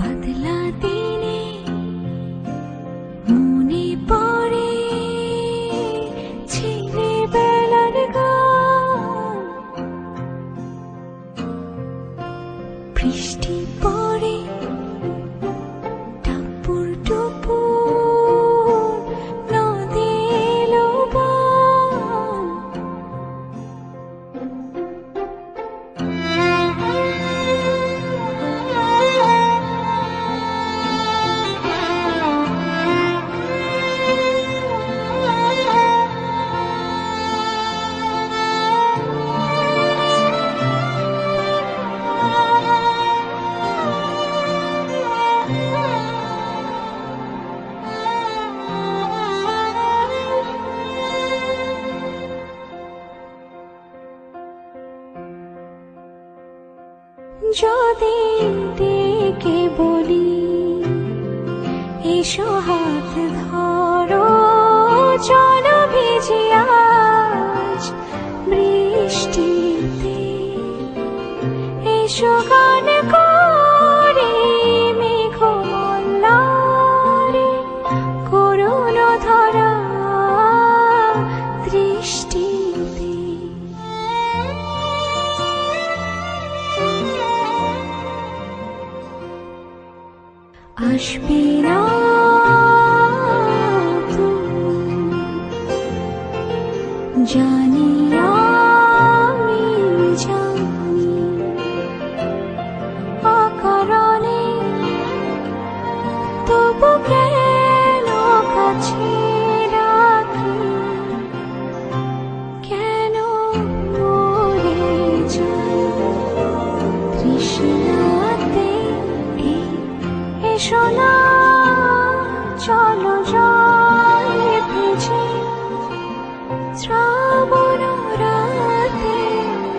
बदला दे যদি ডেকে বলি, এসো হাত ধরো, চলো ভিজি আজ বৃষ্টিতে। এসো গান করে মেঘ মল্লারে, করুণ ধরা श्मीरा जानी তৃষ্ণাতে